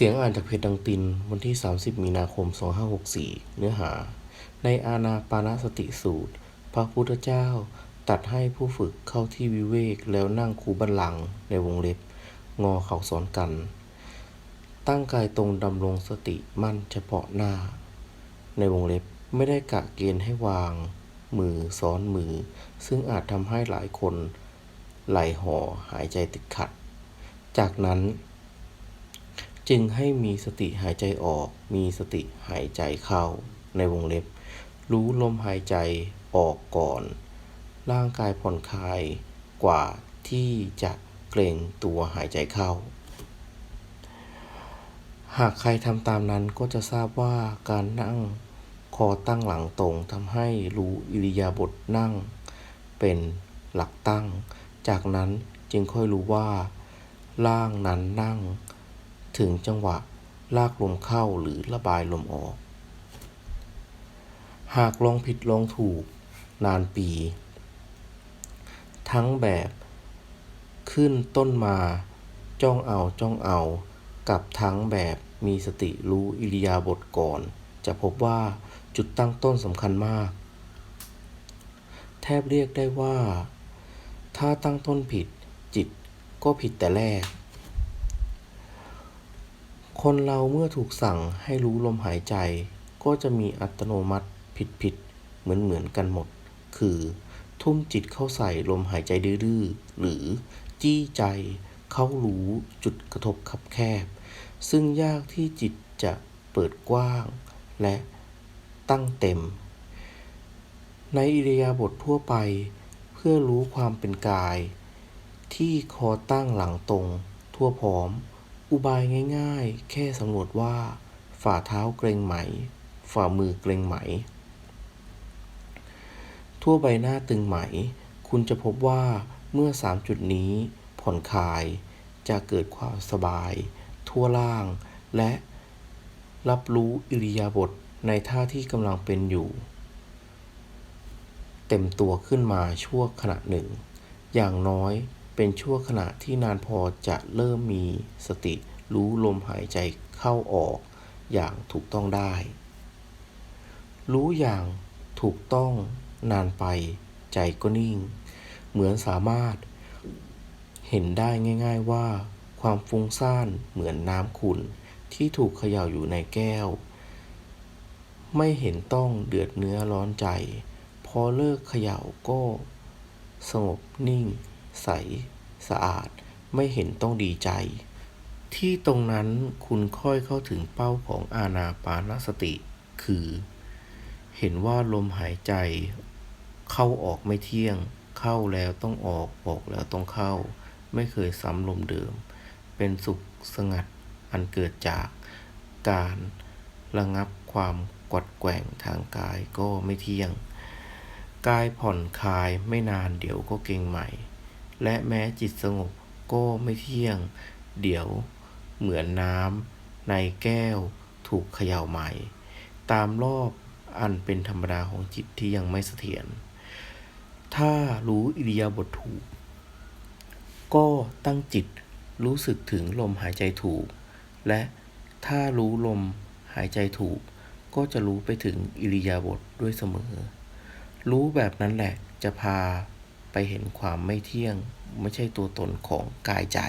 เสียงอ่านจากเพจดังติน วันที่ 30 มีนาคม 2564 เนื้อหา ในอานาปานสติสูตร พระพุทธเจ้าตัดให้ผู้ฝึกเข้าที่วิเวกแล้วนั่งคูบัลลังในวงเล็บ งอเข่าซ้อนกัน ตั้งกายตรงดำรงสติมั่นเฉพาะหน้า ในวงเล็บไม่ได้กะเกณฑ์ให้วาง มือซ้อนมือ ซึ่งอาจทำให้หลายคน ไหลห่อหายใจติดขัด จากนั้น จึงให้มีสติหายใจออก มีสติหายใจเข้า ในวงเล็บ รู้ลมหายใจออกก่อน ร่างกายผ่อนคลายกว่าที่จะเกรงตัวหายใจเข้า หากใครทำตามนั้นก็จะทราบว่าการนั่งคอตั้งหลังตรงทำให้รู้อิริยาบถนั่ง เป็นหลักตั้ง จากนั้นจึงค่อยรู้ว่า ร่างนั้นนั่ง ถึงจังหวะลากลมเข้าหรือระบายลมออก หากลองผิดลองถูกนานปี ทั้งแบบขึ้นต้นมาจ้องเอาจ้องเอากับทั้งแบบมีสติรู้อิริยาบถก่อน จะพบว่าจุดตั้งต้นสำคัญมาก แทบเรียกได้ว่า ถ้าตั้งต้นผิดจิตก็ผิดแต่แรก คนเราเมื่อถูกสั่งให้รู้ลมหายใจ ก็จะมีอัตโนมัติผิดผิดเหมือนเหมือนกันหมด คือ ทุ่มจิตเข้าใส่ลมหายใจดื้อๆหรือจี้ใจเข้ารู้จุดกระทบคับแคบ ซึ่งยากที่จิตจะเปิดกว้าง และตั้งเต็ม ในอิริยาบถทั่วไป เพื่อรู้ความเป็นกาย ที่คอตั้งหลังตรง ทั่วพร้อม อุบายง่ายๆ แค่สำรวจว่า ฝ่าเท้าเกรงไหม ฝ่ามือเกรงไหม ทั่วใบหน้าตึงไหม คุณจะพบว่าเมื่อสามจุดนี้ผ่อนคลาย จะเกิดความสบาย ทั่วล่าง และรับรู้อิริยาบถในท่าที่กำลังเป็นอยู่ เต็มตัวขึ้นมาชั่วขณะหนึ่ง อย่างน้อย เป็นชั่วขณะที่นานพอจะเริ่มมีสติรู้ลมหายใจเข้าออกอย่างถูกต้องได้ รู้อย่างถูกต้องนานไปใจก็นิ่ง เหมือนสามารถเห็นได้ง่าย ๆว่า ความฟุ้งซ่านเหมือนน้ำขุ่นที่ถูกเขย่าอยู่ในแก้ว ไม่เห็นต้องเดือดเนื้อร้อนใจ พอเลิกเขย่าก็สงบนิ่ง ใส สะอาด ไม่เห็นต้องดีใจ ที่ตรงนั้นคุณค่อยเข้าถึงเป้าของอาณาปานสติ คือ เห็นว่าลมหายใจ เข้าออกไม่เที่ยง เข้าแล้วต้องออก ออกแล้วต้องเข้า ไม่เคยซ้ำลมเดิม เป็นสุขสงัดอันเกิดจากการระงับความกวัดแกว่งทางกายก็ไม่เที่ยง กายผ่อนคลายไม่นานเดี๋ยวก็เกร็งใหม่ และแม้จิตสงบก็ไม่เที่ยง เดี๋ยวเหมือนน้ำในแก้วถูกเขย่าใหม่ ตามรอบอันเป็นธรรมดาของจิตที่ยังไม่เสถียร ถ้ารู้อิริยาบถถูก ก็ตั้งจิตรู้สึกถึงลมหายใจถูก และถ้ารู้ลมหายใจถูก ก็จะรู้ไปถึงอิริยาบถด้วยเสมอ รู้แบบนั้นแหละจะพา ไปเห็นความไม่เที่ยงไม่ใช่ตัวตนของกายใจ